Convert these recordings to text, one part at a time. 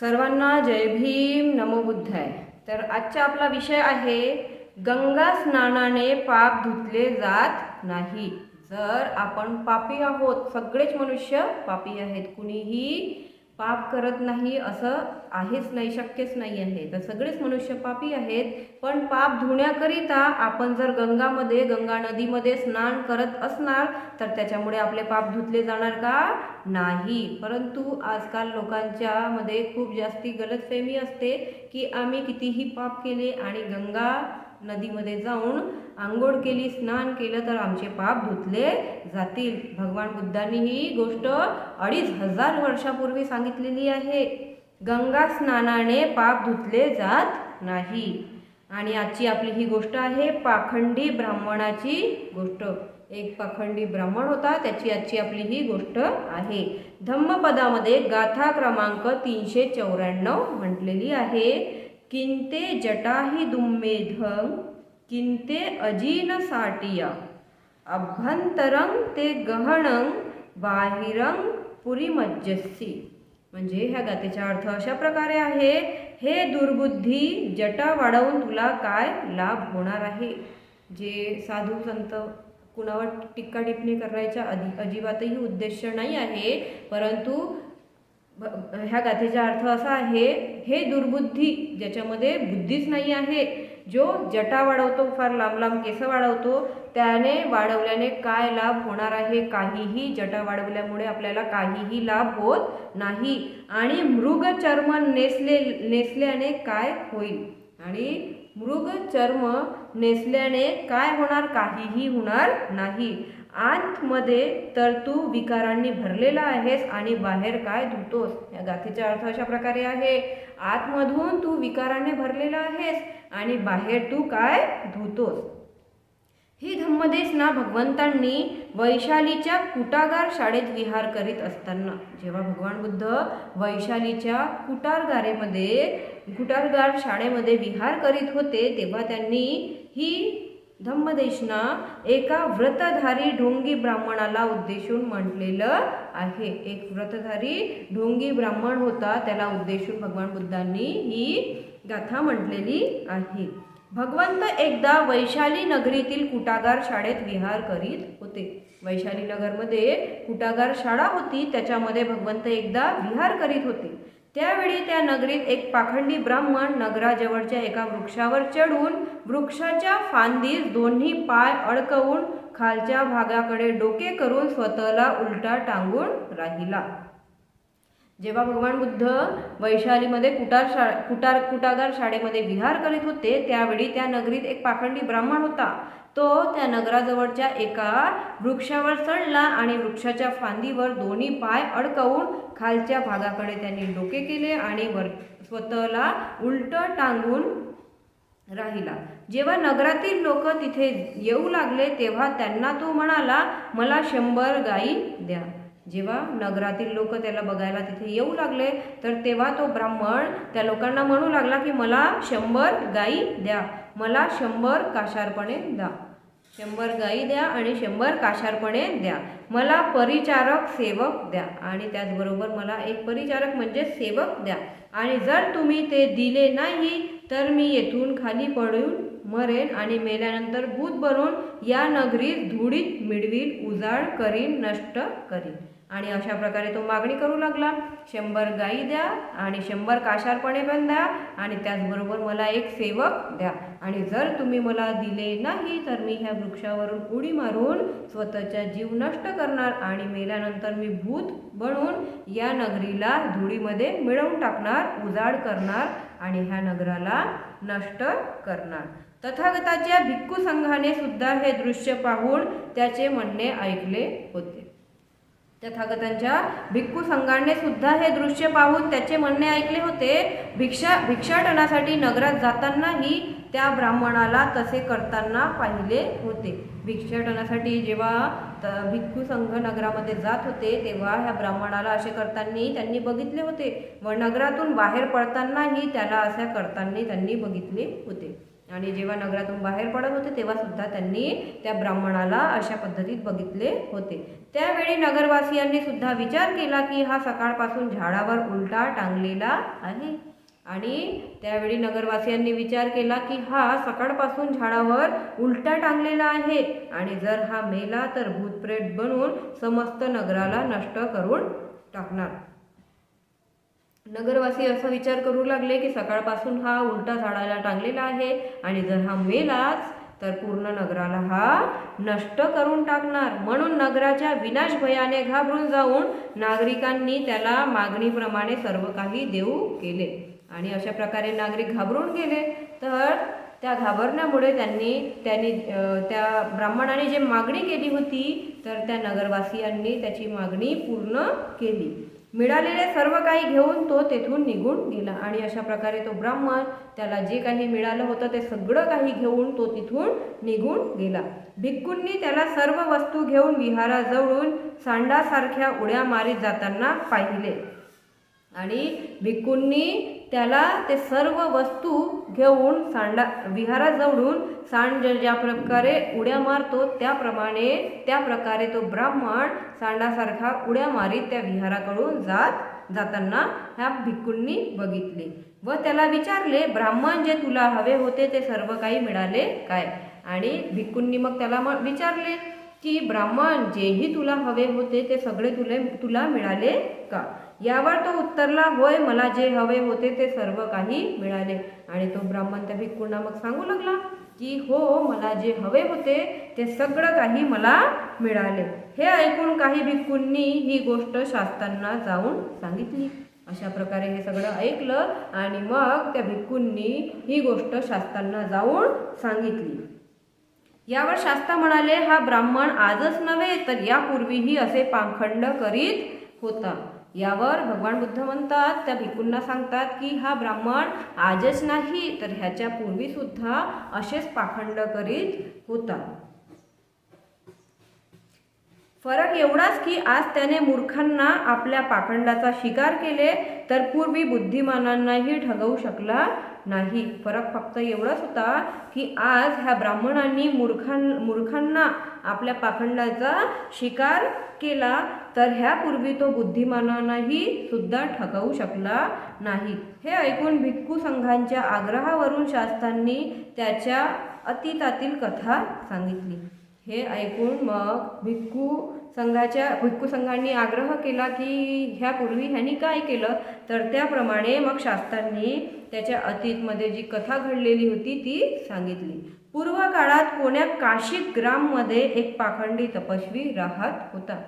सर्वांना जय भीम नमो बुद्धाय. तर आजचा आपला विषय आहे गंगा स्नानाने पाप धुतले जात नाही. जर आपण पापी आहोत सगळेच मनुष्य पापी आहेत. कुणीही पाप करत नाही असं आहेच नाही शक्यच नाही आहे. तर सगळेच मनुष्य पापी आहेत पण पाप धुण्याकरिता आपण जर गंगामध्ये गंगा नदीमध्ये स्नान करत असणार तर त्याच्यामुळे आपले पाप धुतले जाणार का? नाही. परंतु आजकाल लोकांच्या मध्ये खूप जास्ती गलतफहमी असते की आम्ही कितीही पाप केले आणि गंगा नदीमध्ये जाऊन आंघोळ केली स्नान केलं तर आमचे पाप धुतले जातील. भगवान बुद्धांनी ही गोष्ट अडीच हजार वर्षापूर्वी सांगितलेली आहे. गंगा स्नानाने पाप धुतले जात नाही. आणि आजची आपली ही गोष्ट आहे पाखंडी ब्राह्मणाची गोष्ट. एक पाखंडी ब्राह्मण होता त्याची आजची आपली ही गोष्ट आहे. धम्मपदामध्ये गाथा क्रमांक तीनशे चौऱ्याण्णव म्हटलेली आहे. किंते जटाही दुम्मेधं किंते अजीन साटिया। अभ्यंतरंग ते गहणं पुरी पुरीमज्जसी म्हणजे ह्या गातेचा अर्थ अशा प्रकारे आहे हे दुर्बुद्धी जटा वाढवून तुला काय लाभ होणार आहे? जे साधू संत कुणावर टिक्का टिप्पणी करायचा अधि अजिबातही उद्देश नाही आहे परंतु ह्या गाथेचा अर्थ असा आहे हे दुर्बुद्धी ज्याच्यामध्ये बुद्धीच नाही आहे जो जटा वाढवतो फार लांब लांब केस वाढवतो त्याने वाढवल्याने काय लाभ होणार आहे? काहीही जटा वाढवल्यामुळे आपल्याला काहीही लाभ होत नाही आणि मृग चर्म नेसले नेसल्याने काय होईल? आणि मृग चर्म नेसल्याने काय होणार? काहीही होणार नाही. आतमध्ये तर तू विकारांनी भरलेला आहेस आणि बाहेर काय धुतोस? या गाथेचा अर्थ अशा प्रकारे आहे. आतमधून तू विकाराने भरलेला आहेस आणि बाहेर तू काय धुतोस? ही धम्मदेसना भगवंतांनी वैशालीच्या कुटागार शाळेत विहार करीत असताना जेव्हा भगवान बुद्ध वैशालीच्या कुटारगारेमध्ये कुटारगार शाळेमध्ये विहार करीत होते तेव्हा त्यांनी ही धम्मदेशना एका व्रतधारी ढोंगी ब्राह्मणाला उद्देशून म्हटलेलं आहे. एक व्रतधारी ढोंगी ब्राह्मण होता त्याला उद्देशून भगवान बुद्धांनी ही गाथा म्हटलेली आहे. भगवंत एकदा वैशाली नगरीतील कुटागार शाळेत विहार करीत होते. वैशाली नगरमध्ये कुटागार शाळा होती त्याच्यामध्ये भगवंत एकदा विहार करीत होते. त्यावेळी त्या नगरीत एक पाखंडी ब्राह्मण नगराजवळच्या एका वृक्षावर चढून वृक्षाच्या फांदीस दोन्ही पाय अडकवून खालच्या भागाकडे डोके करून स्वतःला उलटा टांगून राहिला. जेव्हा भगवान बुद्ध वैशालीमध्ये कुटार शा कुटार कुटागार शाळेमध्ये विहार करीत होते त्यावेळी त्या नगरीत एक पाखंडी ब्राह्मण होता. तो त्या नगराजवळच्या एका वृक्षावर चढला आणि वृक्षाच्या फांदीवर दोन्ही पाय अडकवून खालच्या भागाकडे त्यांनी डोके केले आणि वर स्वतःला उलट टांगून राहिला. जेव्हा नगरातील लोक तिथे येऊ लागले तेव्हा त्यांना तो म्हणाला मला शंभर गाई द्या. जेव्हा नगरातील लोक त्याला बघायला तिथे येऊ लागले तर तेव्हा तो ब्राह्मण त्या लोकांना म्हणू लागला की मला शंभर गाई द्या मला शंभर काशारपणे द्या शंभर गाई द्या आणि शंभर काशारपणे द्या मला परिचारक सेवक द्या. आणि त्याचबरोबर मला एक परिचारक म्हणजे सेवक द्या. आणि जर तुम्ही ते दिले नाही तर मी येथून खाली पडून मरेन आणि मेल्यानंतर भूत बनून या नगरीत धुळीत मिळवीन उजाड करीन नष्ट करीन. आणि अशा प्रकारे तो मागणी करू लागला. शंभर गाई द्या आणि शंभर काशारपणे पण द्या आणि त्याचबरोबर मला एक सेवक द्या. आणि जर तुम्ही मला दिले नाही तर मी ह्या वृक्षावरून उडी मारून स्वतःचा जीव नष्ट करणार आणि मेल्यानंतर मी भूत बनून या नगरीला धुळीमध्ये मिळवून टाकणार उजाड करणार आणि ह्या नगराला नष्ट करणार. तथागताच्या भिक्खू संघाने सुद्धा हे दृश्य पाहून त्याचे म्हणणे ऐकले होते. तथागतांच्या भिक्खू संघाने सुद्धा हे दृश्य पाहून त्याचे म्हणणे ऐकले होते भिक्षा भिक्षाटनासाठी नगरात जातानाही त्या ब्राह्मणाला तसे करताना पाहिले होते. भिक्षाटनासाठी जेव्हा त भिक्खू संघ नगरामध्ये जात होते तेव्हा ह्या ब्राह्मणाला असे करताना त्यांनी बघितले होते. व नगरातून बाहेर पडतानाही त्याला अशा करताना त्यांनी बघितले होते. आणि जेव्हा नगरातून बाहेर पडत होते तेव्हा सुद्धा त्यांनी त्या ब्राह्मणाला अशा पद्धतीत बघितले होते. त्यावेळी नगरवासियांनी सुद्धा विचार केला की हा सकाळपासून झाडावर उलटा टांगलेला आहे. आणि त्यावेळी नगरवासियांनी विचार केला की हा सकाळपासून झाडावर उलटा टांगलेला आहे आणि जर हा मेला तर भूतप्रेत बनून समस्त नगराला नष्ट करून टाकणार. नगरवासी असा विचार करू लागले की सकाळपासून हा उलटा झाडाला टांगलेला आहे आणि जर हा मेलाच तर पूर्ण नगराला हा नष्ट करून टाकणार. म्हणून नगराच्या विनाश भयाने घाबरून जाऊन नागरिकांनी त्याला मागणीप्रमाणे सर्व काही देऊ केले. आणि अशा प्रकारे नागरिक घाबरून गेले. तर त्या घाबरण्यामुळे त्यांनी त्यांनी त्या ब्राह्मणाने जे मागणी केली होती तर त्या नगरवासियांनी त्याची मागणी पूर्ण केली. मिळालेले सर्व काही घेऊन तो तेथून निघून गेला. आणि अशा प्रकारे तो ब्राह्मण त्याला जे काही मिळालं होतं ते सगळं काही घेऊन तो तिथून निघून गेला. भिक्कूंनी त्याला सर्व वस्तू घेऊन विहाराजवळून सांडासारख्या उड्या मारीत जाताना पाहिले. आणि भिक्कूंनी त्याला ते सर्व वस्तू घेऊन सांडा विहाराजवळून सांड ज- ज्या प्रकारे उड्या मारतो त्याप्रमाणे त्या प्रकारे तो ब्राह्मण सांडासारखा उड्या मारीत त्या विहाराकडून जात जाताना ह्या भिक्कूंनी बघितले व त्याला विचारले ब्राह्मण जे तुला हवे होते ते सर्व काही मिळाले काय? आणि भिक्कूंनी मग त्याला मग विचारले की ब्राह्मण जेही तुला हवे होते ते सगळे तुले तुला मिळाले का? यावर तो उत्तरला होय मला जे हवे होते ते सर्व काही मिळाले. आणि तो ब्राह्मण त्या भिक्कूंना मग सांगू लागला की हो मला जे हवे होते ते सगळं काही मला मिळाले. हे ऐकून काही भिक्कूंनी ही गोष्ट शास्त्रांना जाऊन सांगितली. अशा प्रकारे हे सगळं ऐकलं आणि मग त्या भिक्कूंनी ही गोष्ट शास्त्रांना जाऊन सांगितली. यावर शास्ता म्हणाले हा ब्राह्मण आजच नव्हे तर यापूर्वीही असे पाखंड करीत होता. यावर भगवान बुद्ध म्हणतात त्या भिकूंना सांगतात की हा ब्राह्मण आजच नाही तर ह्याच्या पूर्वी सुद्धा असेच पाखंड करीत होता. फरक एवढाच की आज त्याने मूर्खांना आपल्या पाखंडाचा शिकार केले तर पूर्वी बुद्धिमानांनाही ठगवू शकला नाही. फरक फक्त एवढाच होता की आज ह्या ब्राह्मणांनी मूर्खां मूर्खांना आपल्या पाखंडाचा शिकार केला तर ह्यापूर्वी तो बुद्धिमानांनाही सुद्धा ठकवू शकला नाही. हे ऐकून भिक्खू संघांच्या आग्रहावरून शास्त्रांनी त्याच्या अतीतातील कथा सांगितली. हे ऐकून मग भिक्खू संघाच्या भिक्खू संघांनी आग्रह केला की ह्यापूर्वी ह्यांनी काय केलं? तर त्याप्रमाणे मग शास्त्रांनी त्याच्या अतीतमध्ये जी कथा घडलेली होती ती सांगितली. पूर्व काळात कोण्या काशिक ग्राममध्ये एक पाखंडी तपस्वी राहत होता.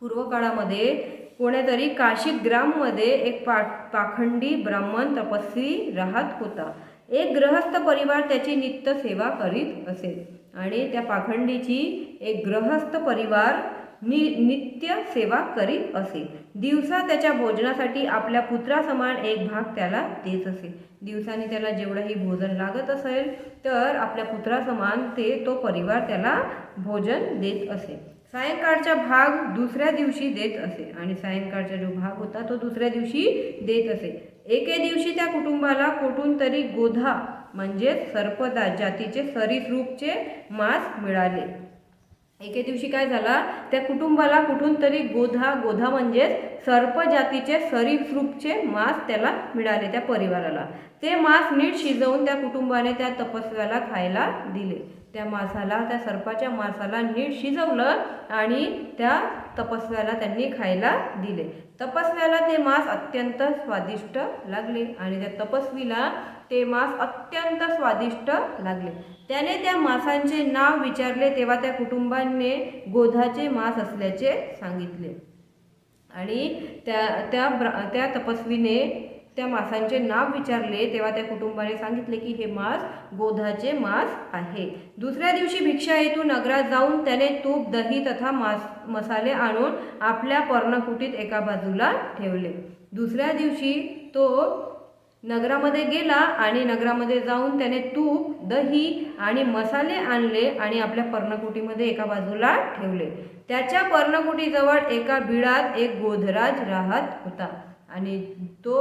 पूर्व काळामध्ये कोण्यातरी काशिक ग्राममध्ये एक पा पाखंडी ब्राह्मण तपस्वी राहत होता. एक ग्रहस्थ परिवार त्याची नित्य सेवा करीत असे आणि त्या पाखंडीची एक ग्रहस्थ परिवार नि नित्य सेवा करीत असे दिवसा त्याच्या भोजनासाठी आपल्या पुत्रासमान एक भाग त्याला देत असे दिवसाने त्याला जेवढंही भोजन लागत असेल तर आपल्या पुत्रासमान ते तो परिवार त्याला भोजन देत असे सायंकाळचा भाग दुसऱ्या दिवशी देत असे आणि सायंकाळचा जो भाग होता तो दुसऱ्या दिवशी देत असे एके दिवशी त्या कुटुंबाला कुठून तरी गोधा म्हणजेच सर्पदा जातीचे सरीसरूपचे मांस मिळाले. एके दिवशी काय झाला? त्या कुटुंबाला कुठून तरी गोधा गोधा म्हणजेच सर्प जातीचे सरीसृपचे मांस त्याला मिळाले त्या परिवाराला. ते मांस नीट शिजवून त्या कुटुंबाने त्या तपस्व्याला खायला दिले. त्या मासाला त्या सर्पाच्या मासाला नीट शिजवलं आणि त्या तपस्व्याला त्यांनी खायला दिले. तपस्व्याला ते मांस अत्यंत स्वादिष्ट लागले आणि त्या तपस्वीला ते मांस अत्यंत स्वादिष्ट लागले. त्याने त्या मासांचे नाव विचारले तेव्हा त्या कुटुंबाने गोधाचे मांस असल्याचे सांगितले. आणि त्या त्या ब्र त्या तपस्वीने त्या मासांचे नाव विचारले तेव्हा त्या कुटुंबाने सांगितले की हे मांस गोधाचे मास आहे. दुसऱ्या दिवशी भिक्षा हेतू नगरात जाऊन त्याने तूप दही तथा मास मसाले आणून आपल्या पर्णकुटीत एका बाजूला ठेवले. दुसऱ्या दिवशी तो नगरामध्ये गेला आणि नगरामध्ये जाऊन त्याने तूप दही आणि मसाले आणले आणि आपल्या पर्णकुटीमध्ये एका बाजूला ठेवले. त्याच्या पर्णकुटीजवळ एका बिळात एक गोधराज राहत होता. आणि तो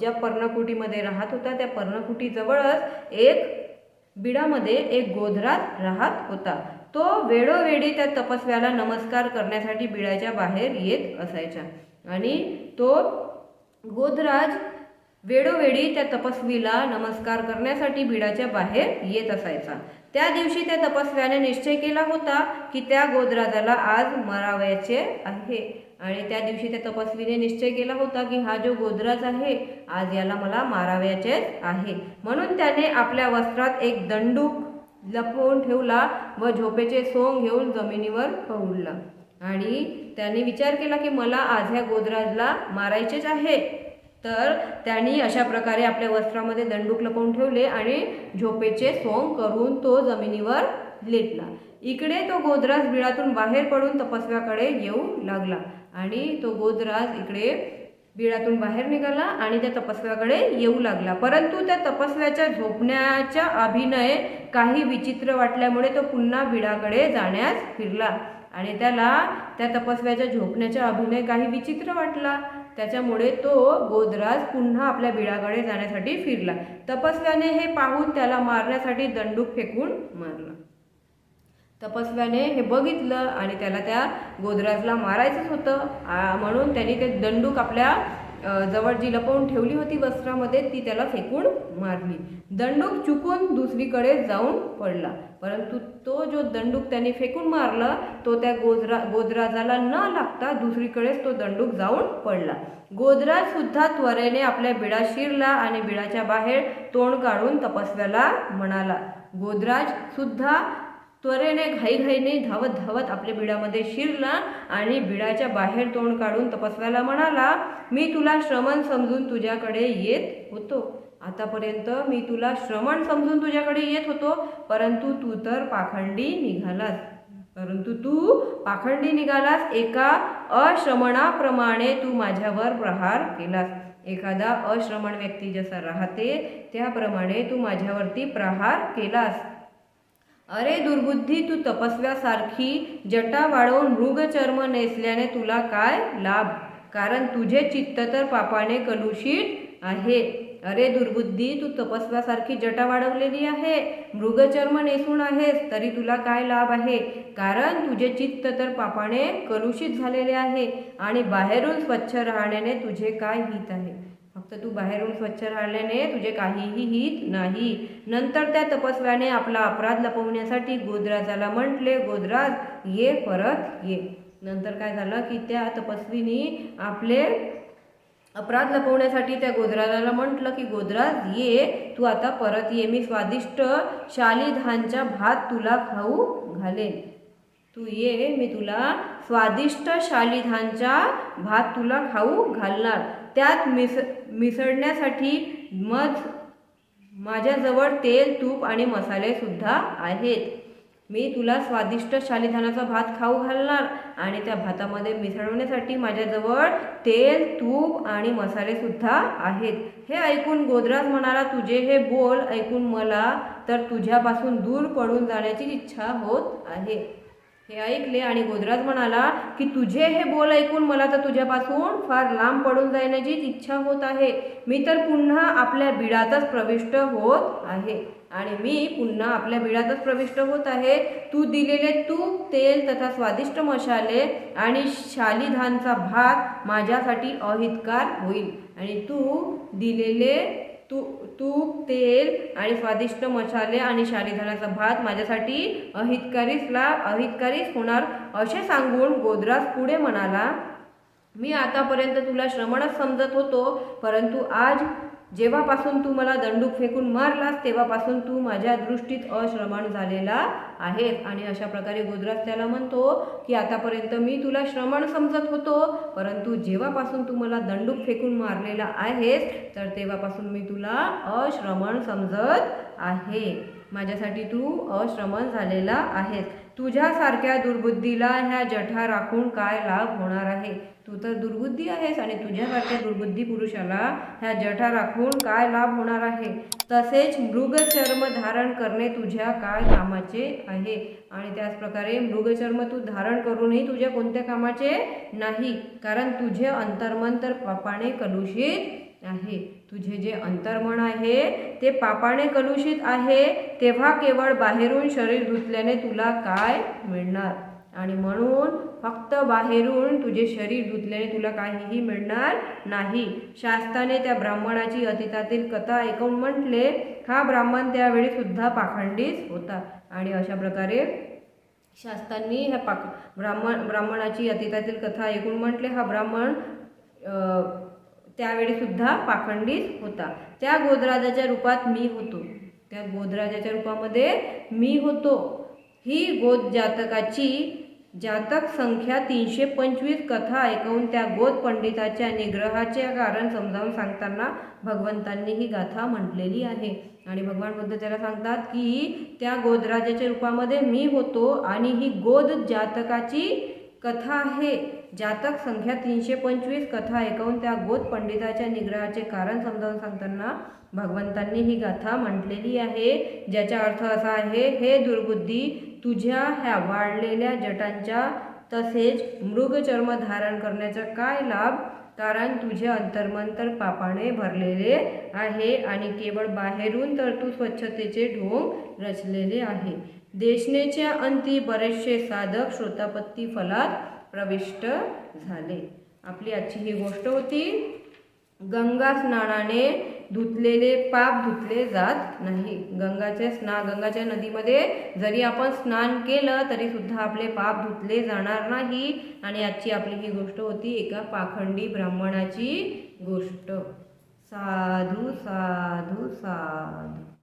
ज्या पर्णकुटीमध्ये राहत होता त्या पर्णकुटीजवळच एक बिडामध्ये एक गोधराज राहत होता. तो वेळोवेळी त्या तपस्व्याला नमस्कार करण्यासाठी बिडाच्या बाहेर येत असायचा. आणि तो गोधराज वेळोवेळी त्या तपस्वीला नमस्कार करण्यासाठी बिडाच्या बाहेर येत असायचा. त्या दिवशी त्या तपस्व्याने निश्चय केला होता की त्या गोधराजाला आज मरावयाचे आहे. आणि त्या दिवशी त्या तपस्वीने निश्चय केला होता की हा जो गोदराज आहे आज याला मला मारावयाचे आहे. म्हणून त्याने आपल्या वस्त्रात एक दंडूक लपवून ठेवला व झोपेचे सोंग घेऊन जमिनीवर पहुडला आणि त्याने विचार केला की मला आज ह्या गोदराजला मारायचेच आहे. तर त्यांनी अशा प्रकारे आपल्या वस्त्रामध्ये दंडूक लपवून ठेवले आणि झोपेचे सोंग करून तो जमिनीवर लेटला. इकडे तो गोदराज बिळातून बाहेर पडून तपस्व्याकडे येऊ लागला. आणि तो गोधराज इकडे बिळातून बाहेर निघाला आणि त्या तपस्व्याकडे येऊ लागला. परंतु त्या तपस्व्याच्या झोपण्याच्या अभिनय काही विचित्र वाटल्यामुळे तो पुन्हा बिळाकडे जाण्यास फिरला आणि त्याला त्या तपस्व्याच्या झोपण्याचा अभिनय काही विचित्र वाटला. त्याच्यामुळे तो गोधराज पुन्हा आपल्या बिळाकडे जाण्यासाठी फिरला. तपस्व्याने हे पाहून त्याला मारण्यासाठी दंडूक फेकून मारला. तपस्व्याने हे बघितलं आणि त्याला त्या गोदराजला मारायचंच होतं. म्हणून त्यांनी ते दंडूक आपल्या जवळ जी लपवून ठेवली होती वस्त्रामध्ये ती त्याला फेकून मारली. दंडूक चुकून दुसरीकडे जाऊन पडला. परंतु तो जो दंडूक त्याने फेकून मारला तो त्या गोदरा गोदराजाला न लागता दुसरीकडेच तो दंडूक जाऊन पडला. गोदराजसुद्धा त्वरेने आपल्या बिडा शिरला आणि बिळाच्या बाहेर तोंड काढून तपस्व्याला म्हणाला. गोदराजसुद्धा त्वरेने घाईघाईने धावत धावत आपल्या बिडामध्ये शिरला आणि बिडाच्या बाहेर तोंड काढून तपस्व्याला म्हणाला मी तुला श्रमण समजून तुझ्याकडे येत होतो. आतापर्यंत मी तुला श्रमण समजून तुझ्याकडे येत होतो परंतु तू तर पाखंडी निघालास. परंतु तू पाखंडी निघालास एका अश्रमणाप्रमाणे तू माझ्यावर प्रहार केलास. एखादा अश्रमण व्यक्ती जसा राहते त्याप्रमाणे तू माझ्यावरती प्रहार केलास. अरे दुर्बुद्धी तू तपस्व्यासारखी जटा वाढवून मृगचर्म नेसल्याने तुला काय लाभ? कारण तुझे चित्त तर पापाने कलुषित आहे. अरे दुर्बुद्धी तू तपस्व्यासारखी जटा वाढवलेली आहे मृगचर्म नेसून आहेस तरी तुला काय लाभ आहे? कारण तुझे चित्त तर पापाने कलुषित झालेले आहे आणि बाहेरून स्वच्छ राहण्याने तुझे काय हित आहे? फक्त तू बाहेरून स्वच्छ राहिल्याने तुझे काहीही हित नाही. नंतर त्या तपस्व्याने आपला अपराध लपवण्यासाठी गोदराजाला म्हटले गोदराज ये परत ये. नंतर काय झालं की त्या तपस्वीनी आपले अपराध लपवण्यासाठी त्या गोदराजाला म्हटलं की गोदराज ये तू आता परत ये. मी स्वादिष्ट शालिधानचा भात तुला खाऊ घालेन. तू ये मी तुला स्वादिष्ट शालिधानचा भात तुला खाऊ घालणार. त्यात मिस मिसळण्यासाठी मध माझ्याजवळ तेल तूप आणि मसालेसुद्धा आहेत. मी तुला स्वादिष्ट शालिधानाचा भात खाऊ घालणार आणि त्या भातामध्ये मिसळवण्यासाठी माझ्याजवळ तेल तूप आणि मसालेसुद्धा आहेत. हे ऐकून गोदराज म्हणाला तुझे हे बोल ऐकून मला तर तुझ्यापासून दूर पडून जाण्याची इच्छा होत आहे. हे ऐकले आणि गोदराज म्हणाला की तुझे हे बोल ऐकून मला तर तुझ्यापासून फार लांब पडून जाण्याची इच्छा होत आहे. मी तर पुन्हा आपल्या बिडातच प्रविष्ट होत आहे. आणि मी पुन्हा आपल्या बिडातच प्रविष्ट होत आहे. तू दिलेले तूप तेल तथा स्वादिष्ट मसाले आणि शालिधानचा भात माझ्यासाठी अहितकार होईल. आणि तू दिलेले तू तूप तेल आणि स्वादिष्ट मसाले आणि शालिधानाचा भात माझ्यासाठी अहितकारीसला अहितकारीच होणार असे सांगून गोदराज पुढे म्हणाला मी आतापर्यंत तुला श्रमणच समजत होतो परंतु आज जेव्हापासून तू मला दंडूक फेकून मारलास तेव्हापासून तू माझ्या दृष्टीत अश्रमण झालेला आहेस. आणि अशा प्रकारे गोदराज त्याला म्हणतो की आतापर्यंत मी तुला श्रमण समजत होतो परंतु जेव्हापासून तू मला दंडूक फेकून मारलेला आहेस तर तेव्हापासून मी तुला अश्रमण समजत आहे. माझ्यासाठी तू अश्रमण झालेला आहेस. तुझ्यासारख्या दुर्बुद्धीला ह्या जठा राखून काय लाभ होणार आहे? तू तर दुर्बुद्धी आहेस आणि तुझ्यासारख्या दुर्बुद्धी पुरुषाला ह्या जठा राखून काय लाभ होणार आहे? तसेच मृगचर्म धारण करणे तुझ्या काय कामाचे आहे? आणि त्याचप्रकारे मृगचर्म तू धारण करूनही तुझ्या कोणत्या कामाचे नाही? कारण तुझे अंतर्मन तर पापाने कलुषित आहे. तुझे जे अंतर्मन आहे ते पापाने कलुषित आहे तेव्हा केवळ बाहेरून शरीर धुतल्याने तुला काय मिळणार? आणि म्हणून फक्त बाहेरून तुझे शरीर धुतल्याने तुला काहीही मिळणार नाही. शास्त्राने त्या ब्राह्मणाची अतीतातील कथा ऐकून म्हटले हा ब्राह्मण त्यावेळी सुद्धा पाखंडीच होता. आणि अशा प्रकारे शास्त्रांनी ह्या पाक ब्राह्मण ब्राह्मणाची अतीतातील कथा ऐकून म्हटले हा ब्राह्मण त्यावेळीसुद्धा त्यावेळी सुद्धा पाखंडीच होता. त्या गोदराजाच्या रूपात मी होतो. त्या गोदराजाच्या रूपामध्ये मी होतो. ही गोद जातकाची जातक संख्या तीनशे पंचवीस कथा ऐकवून त्या गोद पंडिताच्या निग्रहाचे कारण समजावून सांगताना भगवंतांनी ही गाथा म्हटलेली आहे. आणि भगवान बुद्ध त्याला सांगतात की त्या गोदराजाच्या रूपामध्ये मी होतो आणि ही गोद जातकाची कथा आहे. जातक संख्या तीनशे पंचवीस कथा ऐकवून त्या गोद पंडिताच्या निग्रहाचे कारण समजावून सांगताना भगवंतांनी ही गाथा म्हटलेली आहे. ज्याचा अर्थ असा आहे हे दुर्बुद्धी तुझ्या ह्या वाढलेल्या जटांच्या तसेच मृगचर्म धारण करण्याचा काय लाभ? कारण तुझे अंतर्मंतर पापाने भरलेले आहे आणि केवळ बाहेरून तर तू स्वच्छतेचे ढोंग रचलेले आहे. देशनेच्या अंती बरेचसे साधक श्रोतापत्ती फलात प्रविष्ट झाले. आपली आजची ही गोष्ट होती गंगा स्नानाने धुतलेले पाप धुतले जात नाही. गंगाचे स्ना गंगाच्या नदीमध्ये जरी आपण स्नान केलं तरी सुद्धा आपले पाप धुतले जाणार नाही. आणि आजची आपली ही गोष्ट होती एका पाखंडी ब्राह्मणाची गोष्ट. साधू साधू साधू.